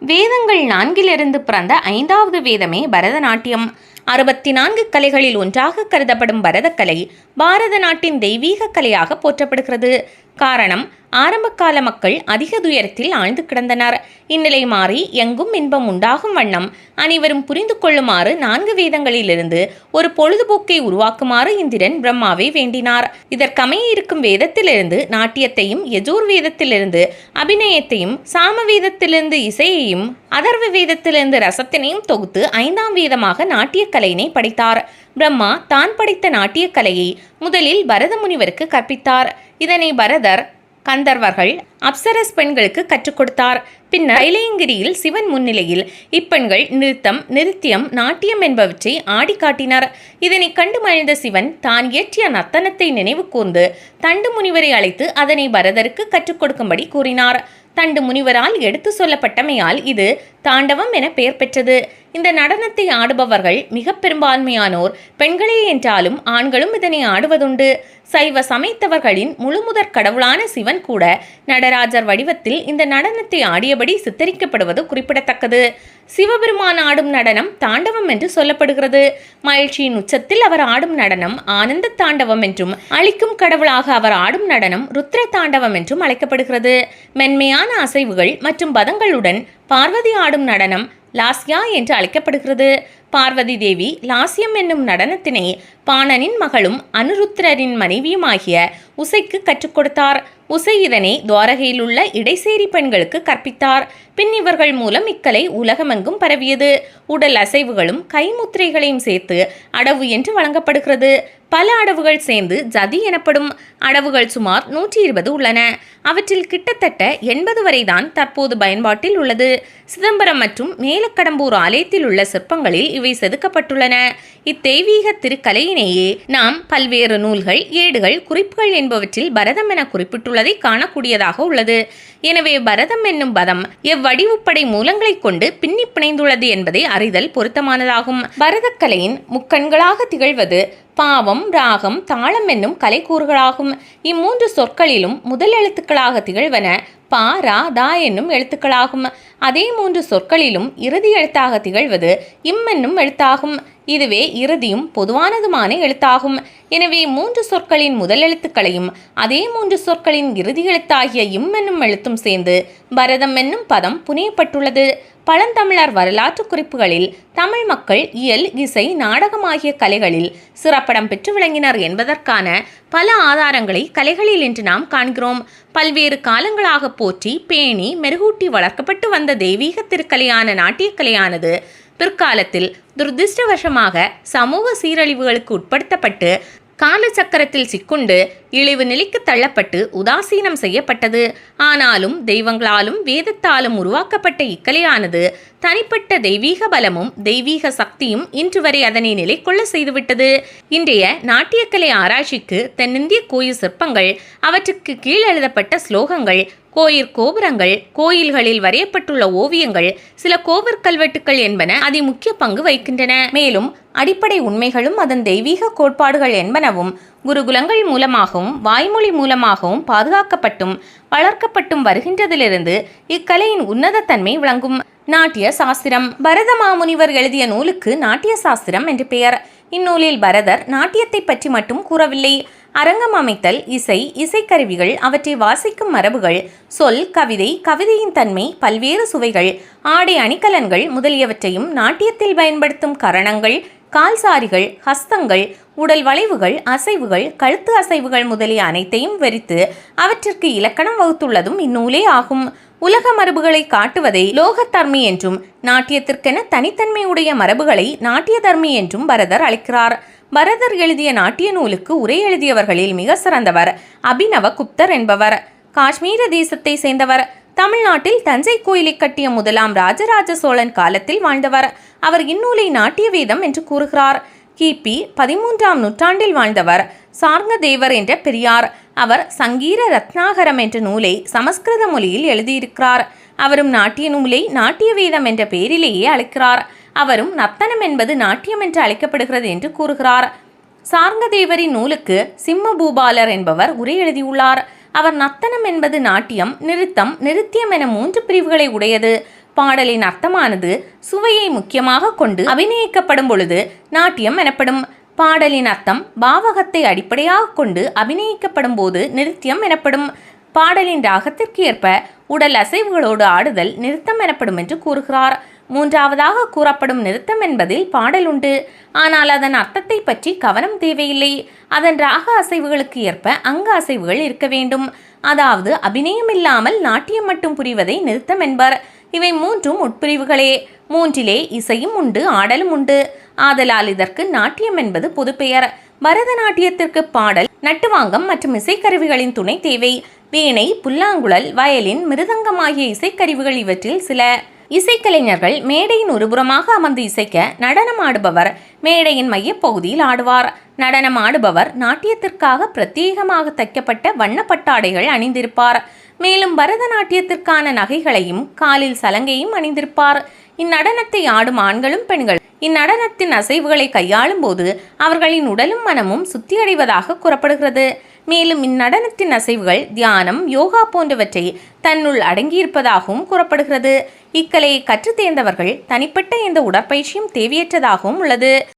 வேதங்கள் நான்கிலிருந்து பிறந்த ஐந்தாவது வேதமே பரதநாட்டியம். அறுபத்தி நான்கு கலைகளில் ஒன்றாக கருதப்படும் பரதக்கலை பாரத நாட்டின் தெய்வீக கலையாக போற்றப்படுகிறது. காரணம் ஆரம்பகால மக்கள் அதிக துயரத்தில் ஆழ்ந்து கிடந்தனர். இந்நிலை மாறி எங்கும் இன்பம் உண்டாகும் வண்ணம் அனைவரும் புரிந்து கொள்ளுமாறு நான்கு வேதங்களிலிருந்து ஒரு பொழுதுபோக்கை உருவாக்குமாறு இந்திரன் பிரம்மாவை வேண்டினார். இதற்கமைய இருக்கும் வேதத்திலிருந்து நாட்டியத்தையும் யஜூர் வேதத்திலிருந்து அபிநயத்தையும் சாம வேதத்திலிருந்து இசையையும் அதர்வ வேதத்திலிருந்து ரசத்தினையும் தொகுத்து ஐந்தாம் வேதமாக நாட்டியக்கலையினை படைத்தார். பிரம்மா தான் படைத்த நாட்டியக்கலையை முதலில் பரத முனிவருக்கு கற்பித்தார். இதனை பரதர் கந்தர்வர்கள் அப்சரஸ் பெண்களுக்கு கற்றுக் கொடுத்தார். பின்னர் கைலையங்கிரியில் சிவன் முன்னிலையில் இப்பெண்கள் நிறுத்தம் நிருத்தியம் நாட்டியம் என்பவற்றை ஆடி காட்டினார். இதனை கண்டு மகிழ்ந்த சிவன் தான் இயற்றிய நத்தனத்தை நினைவு கூர்ந்து தண்டு முனிவரை அழைத்து அதனை பரதருக்கு கற்றுக் கொடுக்கும்படி கூறினார். தண்டு முனிவரால் எடுத்து சொல்லப்பட்டமையால் இது தாண்டவம் என பெயர் பெற்றது. இந்த நடனத்தை ஆடுபவர்கள் மிக பெரும்பான்மையானோர். பெண்களே என்றாலும் ஆண்களும் இதனை ஆடுவதுண்டு. சைவ சமைத்தவர்களின் முழுமுதற் கடவுளான சிவன் கூட நடராஜர் வடிவத்தில் இந்த நடனத்தை ஆடியபடி சித்தரிக்கப்படுவது குறிப்பிடத்தக்கது. சிவபெருமான் ஆடும் நடனம் தாண்டவம் என்று சொல்லப்படுகிறது. மகிழ்ச்சியின் உச்சத்தில் அவர் ஆடும் நடனம் ஆனந்த தாண்டவம் என்றும் அழிக்கும் கடவுளாக அவர் ஆடும் நடனம் ருத்ர தாண்டவம் என்றும் அழைக்கப்படுகிறது. மென்மையான அசைவுகள் மற்றும் பதங்களுடன் பார்வதி ஆடும் நடனம் லாஸ்யா என்று அழைக்கப்படுகிறது. பார்வதி தேவி லாஸ்யம் என்னும் நடனத்தினை பாணனின் மகளும் அனுருத்திரரின் மனைவியுமாகிய உசைக்கு கற்றுக் கொடுத்தார். உசை இதனை துவாரகையில் உள்ள இடைசேரி பெண்களுக்கு கற்பித்தார். பின் இவர்கள் மூலம் இக்கலை உலகமெங்கும் பரவியது. உடல் அசைவுகளும் கைமுத்திரைகளையும் சேர்த்து அடவு என்று வழங்கப்படுகிறது. பல அடவுகள் சேர்ந்து ஜதி எனப்படும் அடவுகள் சுமார் நூற்றி இருபது உள்ளன. அவற்றில் கிட்டத்தட்ட எண்பது வரைதான் தற்போது பயன்பாட்டில் உள்ளது. சிதம்பரம் மற்றும் மேலக்கடம்பூர் ஆலயத்தில் உள்ள சிற்பங்களில் இவை செதுக்கப்பட்டுள்ளன. இத்தெய்வீக திருக்கலையினையே நாம் பல்வேறு நூல்கள் ஏடுகள் குறிப்புகள் என்பவற்றில் பரதம் என குறிப்பிட்டுள்ளதை காணக்கூடியதாக உள்ளது. எனவே பரதம் என்னும் பதம் எவ்வடிவுப்படை மூலங்களைக் கொண்டு பின்னி பிணைந்துள்ளது என்பதை அறிதல் பொருத்தமானதாகும். பரதக்கலையின் முக்கண்களாக திகழ்வது பாவம் ராகம் தாளம் என்னும் கலைக்கூறுகளாகும். இம்மூன்று சொற்களிலும் முதல் எழுத்துக்களாக திகழ்வன பா ரா தா என்னும் எழுத்துக்களாகும். அதே மூன்று சொற்களிலும் இறுதி எழுத்தாக திகழ்வது இம் என்னும் எழுத்தாகும். இதுவே இறுதியும் பொதுவானதுமான எழுத்தாகும். எனவே மூன்று சொற்களின் முதல் எழுத்துக்களையும் அதே மூன்று சொற்களின் இறுதி எழுத்தாகிய இம் என்னும் எழுத்தும் சேர்ந்து பரதம் என்னும் பதம் புனையப்பட்டுள்ளது. பழந்தமிழர் வரலாற்று குறிப்புகளில் தமிழ் மக்கள் இயல் இசை நாடகம் ஆகிய கலைகளில் சிறப்படம் பெற்று விளங்கினர் என்பதற்கான பல ஆதாரங்களை கலைகளில் இன்று நாம் காண்கிறோம். பல்வேறு காலங்களாக போற்றி பேணி மெருகூட்டி வளர்க்கப்பட்டு வந்த தெய்வீக திருக்கலையான நாட்டியக்கலையானது பிற்காலத்தில் துரதிருஷ்டவசமாக சமூக சீரழிவுகளுக்கு உட்படுத்தப்பட்டு காலச்சக்கரத்தில் சிக்குண்டு இழிவு நிலைக்கு தள்ளப்பட்டு உதாசீனம் செய்யப்பட்டது. ஆனாலும் தெய்வங்களாலும் வேதத்தாலும் உருவாக்கப்பட்ட இக்கலையானது தனிப்பட்ட தெய்வீக பலமும் தெய்வீக சக்தியும் இன்று வரை அதனை நிலை கொள்ள செய்துவிட்டது. இன்றைய நாட்டியக்கலை ஆராய்ச்சிக்கு தென்னிந்திய கோயில் சிற்பங்கள் அவற்றுக்கு கீழ் எழுதப்பட்ட ஸ்லோகங்கள் கோயிற் கோபுரங்கள் கோயில்களில் வரையப்பட்டுள்ள ஓவியங்கள் சில கோவர் கல்வெட்டுக்கள் என்பன அதிமுக்கிய பங்கு வகிக்கின்றன. மேலும் அடிப்படை உண்மைகளும் அதன் தெய்வீக கோட்பாடுகள் என்பனவும் குருகுலங்கள் மூலமாகவும் வாய்மொழி மூலமாகவும் பாதுகாக்கப்பட்டும் வளர்க்கப்பட்டும் வருகின்றதிலிருந்து இக்கலையின் உன்னதத்தன்மை விளங்கும். நாட்டிய சாஸ்திரம் பரத மாமுனிவர் எழுதிய நூலுக்கு நாட்டிய சாஸ்திரம் என்று பெயர். இந்நூலில் பரதர் நாட்டியத்தை பற்றி மட்டும் கூறவில்லை. அரங்கம் அமைத்தல் இசை இசைக்கருவிகள் அவற்றை வாசிக்கும் மரபுகள் சொல் கவிதை கவிதையின் தன்மை பல்வேறு சுவைகள் ஆடை அணிகலன்கள் முதலியவற்றையும் நாட்டியத்தில் பயன்படுத்தும் கரணங்கள் கால்சாரிகள் ஹஸ்தங்கள் உடல் வளைவுகள் அசைவுகள் கழுத்து அசைவுகள் முதலிய அனைத்தையும் வெறித்து அவற்றிற்கு இலக்கணம் வகுத்துள்ளதும் இந்நூலே ஆகும். உலக மரபுகளை காட்டுவதை லோகத்தர்மி என்றும் நாட்டியத்திற்கென தனித்தன்மை உடைய மரபுகளை நாட்டிய தர்மி என்றும் பரதர் அழைக்கிறார். பரதர் எழுதிய நாட்டிய நூலுக்கு உரை எழுதியவர்களில் மிக சிறந்தவர் அபினவ குப்தர் என்பவர். காஷ்மீர தேசத்தை சேர்ந்தவர். தமிழ்நாட்டில் தஞ்சை கோயிலை கட்டிய முதலாம் ராஜராஜ சோழன் காலத்தில் வாழ்ந்தவர். அவர் இந்நூலை நாட்டிய வேதம் என்று கூறுகிறார். கிபி பதிமூன்றாம் நூற்றாண்டில் வாழ்ந்தவர். சார்ங்கதேவர் என்ற பெரியார். அவர் சங்கீர ரத்னாகரம் என்ற நூலை சமஸ்கிருத மொழியில் எழுதியிருக்கிறார். அவரும் நாட்டிய நூலை நாட்டிய வேதம் என்ற பெயரிலேயே அழைக்கிறார். அவரும் நத்தனம் என்பது நாட்டியம் என்று அழைக்கப்படுகிறது என்று கூறுகிறார். சார்ங்கதேவரின் நூலுக்கு சிம்ம பூபாலர் என்பவர் உரை எழுதியுள்ளார். அவர் நத்தனம் என்பது நாட்டியம் நிறுத்தம் நிருத்தியம் என மூன்று பிரிவுகளை உடையது. பாடலின் அர்த்தமானது சுவையை முக்கியமாக கொண்டு அபிநயிக்கப்படும் பொழுது நாட்டியம் எனப்படும். பாடலின் அர்த்தம் பாவகத்தை அடிப்படையாக கொண்டு அபிநயிக்கப்படும் போது நிருத்தியம் எனப்படும். பாடலின் ராகத்திற்கு ஏற்ப உடல் அசைவுகளோடு ஆடுதல் நிறுத்தம் எனப்படும் என்று கூறுகிறார். மூன்றாவதாக கூறப்படும் நிறுத்தம் என்பதில் பாடல் உண்டு. ஆனால் அதன் அர்த்தத்தை பற்றி கவனம் தேவையில்லை. அதன் ராக அசைவுகளுக்கு ஏற்ப அங்க அசைவுகள் இருக்க வேண்டும். அதாவது அபிநயம் இல்லாமல் நாட்டியம் மட்டும் புரிவதை நிறுத்தம் என்பர். இவை மூன்றும் உட்பிரிவுகளே. மூன்றிலே இசையும் உண்டு ஆடலும் உண்டு. ஆதலால் இதற்கு நாட்டியம் என்பது பொதுப்பெயர். பரதநாட்டியத்திற்கு பாடல் நட்டுவாங்கம் மற்றும் இசைக்கருவிகளின் துணை தேவை. வீணை புல்லாங்குழல் வயலின் மிருதங்கம் ஆகிய இசைக்கருவிகள் இவற்றில் சில. இசைக்கலைஞர்கள் மேடையின் ஒருபுறமாக அமர்ந்து இசைக்க நடனம் ஆடுபவர். மேடையின் மையப்பகுதியில் ஆடுவார். நடனம் ஆடுபவர் நாட்டியத்திற்காக பிரத்யேகமாக தைக்கப்பட்ட வண்ணப்பட்டாடைகள் அணிந்திருப்பார். மேலும் பரதநாட்டியத்திற்கான நகைகளையும் காலில் சலங்கையும் அணிந்திருப்பார். இந்நடனத்தை ஆடும் ஆண்களும் பெண்களும் இந்நடனத்தின் அசைவுகளை கையாளும் போது அவர்களின் உடலும் மனமும் சுத்தியடைவதாக கூறப்படுகிறது. மேலும் இந்நடனத்தின் அசைவுகள் தியானம் யோகா போன்றவற்றை தன்னுள் அடங்கியிருப்பதாகவும் கூறப்படுகிறது. இக்கலையை கற்றுத் தேர்ந்தவர்கள் தனிப்பட்ட இந்த உடற்பயிற்சியும் தேவையற்றதாகவும் உள்ளது.